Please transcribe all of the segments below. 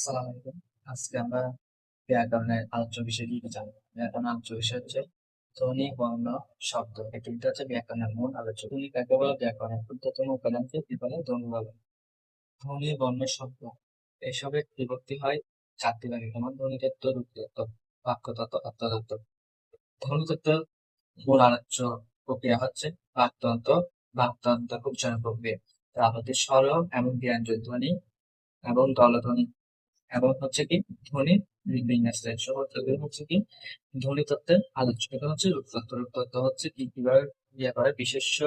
আসসালামু আলাইকুম। আজকে আমরা ব্যাকরণের আলোচ্য বিষয় নিয়ে জানব। ব্যাকরণ আলোচ্য বিষয় হচ্ছে ধ্বনি বর্ণ শব্দ। এই তিনটা হচ্ছে ব্যাকরণের মূল আলোচ্য। ধ্বনি কাকে বলে? ব্যাকরণের ক্ষুদ্রতম উপাদানকে কি বলে? ধ্বনি বলে। ধ্বনি বর্ণ শব্দ। এসবের বিভক্তি হয় চারটি ভাগে। যেমন ধ্বনিতত্ত্ব রূপতত্ত্ব বাক্যতত্ত্ব অর্থতত্ত্ব। ধ্বনিতত্ত্বের মূল আলোচ্য প্রক্রিয়া হচ্ছে বাকতন্ত্র বাকতন্ত্র উচ্চারণ প্রক্রিয়া তার হচ্ছে স্বর এবং ব্যঞ্জন ধ্বনি এবং দলধ্বনি এবং হচ্ছে কি? ধ্বনি বিন্যাস সহত্রগুলো হচ্ছে কি? ধ্বনি তত্ত্বের আলোচ্য। এটা হচ্ছে রূপতত্ত্ব রূপতত্ত্ব হচ্ছে কি? কীভাবে ইয়া করে? বিশেষ্য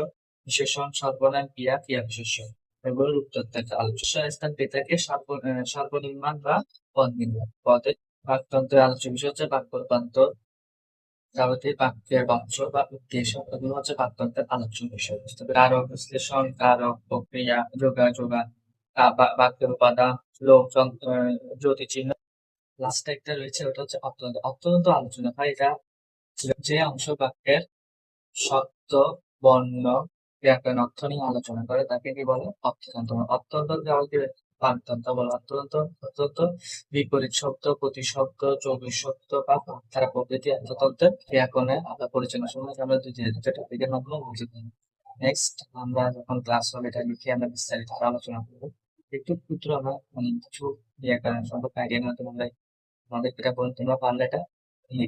বিশেষণ সর্বনাম ক্রিয়া ক্রিয়া বিশেষ্য। এগুলো রূপতত্ত্বের একটা আলোচ্য। স্থান পেতাকে সর্ব আহ, সর্বনির্মাণ বা পদ নির্মাণ। পদে বাকতন্ত্রের আলোচ্য বিষয় হচ্ছে বাক্য রূপান্তর যাবতীয় বাক্যের বংশ বা উদ্দেশ্য এগুলো হচ্ছে বাকতন্ত্রের আলোচ্য বিষয়। কারক বিশ্লেষণ কারক প্রক্রিয়া যোগাযোগা বাক্যের উপাদান লোক জ্যোতি চিহ্ন লাস্ট একটা রয়েছে, ওটা হচ্ছে অত্যন্ত অত্যন্ত আলোচনা। হয় এটা যে অংশ বাক্যের শব্দ বর্ণ, ব্যাকরণ, অর্থ নিয়ে আলোচনা করে, তাকে কি বলে? অর্থতন্ত্র অত্যন্ত যাকে বাকতন্ত্র বলে, অত্যন্ত অত্যন্ত বিপরীত শব্দ, প্রতিশব্দ যৌগিক শব্দ বা তারা প্রকৃতি অর্থতন্ত্রের ব্যাকরণে আমরা পরিচালনা সময় আমরা দুই দুটো টপিকের মাধ্যমে বুঝে নেক্সট আমরা যখন ক্লাস হবে, এটা লিখে আমরা বিস্তারিত আলোচনা করব। একটু পুত্র আমরা মানে কিছু ইয়ে সম্পর্কে আইডিয়ার মাধ্যমে আমরা আমাদের বলতে তোমরা পারলে এটা লিখে